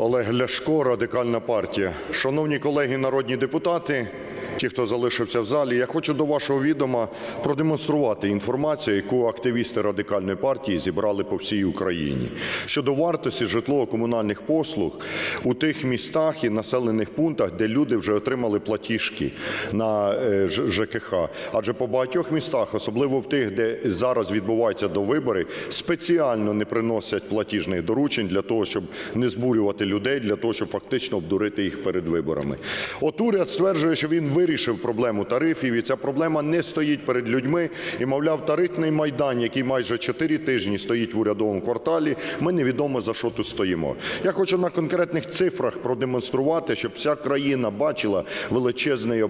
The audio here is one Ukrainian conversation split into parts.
Олег Ляшко, Радикальна партія. Шановні колеги народні депутати, ті, хто залишився в залі, я хочу до вашого відома продемонструвати інформацію, яку активісти Радикальної партії зібрали по всій Україні щодо вартості житлово-комунальних послуг у тих містах і населених пунктах, де люди вже отримали платіжки на е, ЖКХ. Адже по багатьох містах, особливо в тих, де зараз відбуваються довибори, спеціально не приносять платіжних доручень для того, щоб не збурювати людей, для того, щоб фактично обдурити їх перед виборами. От уряд стверджує, що він вирішив проблему тарифів, і ця проблема не стоїть перед людьми. І, мовляв, тарифний майдан, який майже 4 тижні стоїть в урядовому кварталі, ми невідомо за що тут стоїмо. Я хочу на конкретних цифрах продемонструвати, щоб вся країна бачила величезний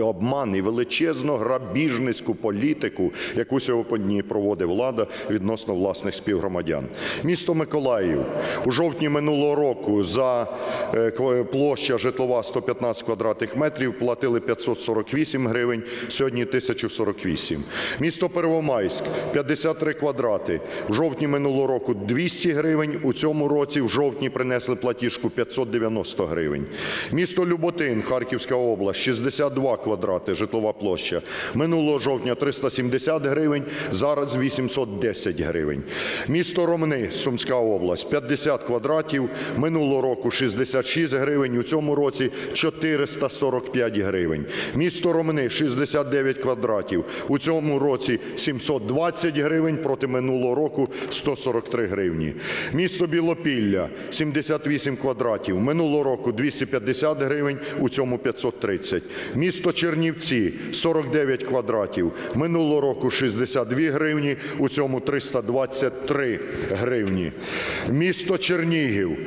обман, і величезну грабіжницьку політику, яку сьогодні проводить влада відносно власних співгромадян. Місто Миколаїв у жовтні минулого року за е, площа житлова 115 квадратних метрів платили 548 гривень, сьогодні 1048. Місто Первомайськ 53 квадрати. В жовтні минулого року 200 гривень, у цьому році в жовтні принесли платіжку 590 гривень. Місто Люботин, Харківська область 62 квадрати житлова площа. Минулого жовтня 370 гривень, зараз 810 гривень. Місто Ромни, Сумська область 50 квадратів, минулого року 66 гривень, у цьому році 445 гривень. Місто Ромни 69 квадратів, у цьому році 720 гривень, проти минулого року 143 гривні. Місто Білопілля 78 квадратів, минулого року 250 гривень, у цьому 530. Місто Чернівці 49 квадратів, минулого року 62 гривні, у цьому 323 гривні. Місто Чернігів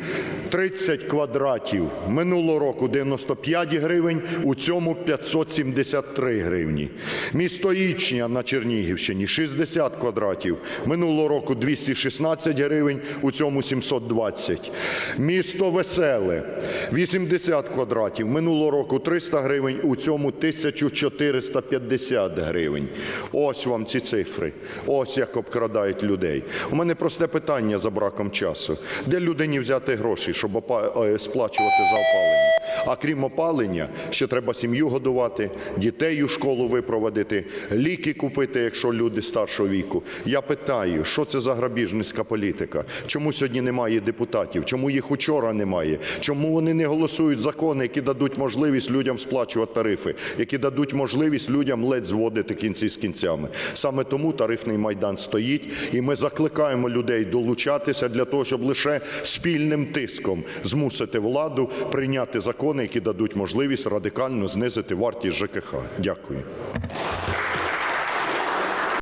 30 квадратів, минулого року 95 гривень, у цьому 573 гривні. Місто Ічня на Чернігівщині 60 квадратів, минулого року 216 гривень, у цьому 720. Місто Веселе 80 квадратів, минулого року 300 гривень, у цьому 1450 гривень. Ось вам ці цифри. Ось як обкрадають людей. У мене просте питання за браком часу. Де людині взяти гроші, щоб е, сплачувати за опалення? А крім опалення, ще треба сім'ю годувати, дітей у школу випроводити, ліки купити, якщо люди старшого віку. Я питаю, що це за грабіжницька політика? Чому сьогодні немає депутатів? Чому їх учора немає? Чому вони не голосують закони, які дадуть можливість людям сплачувати тарифи, які дадуть можливість людям ледь зводити кінці з кінцями? Саме тому тарифний майдан стоїть, і ми закликаємо людей долучатися для того, щоб лише спільним тиском змусити владу прийняти закони, які дадуть можливість радикально знизити вартість ЖКХ. Дякую.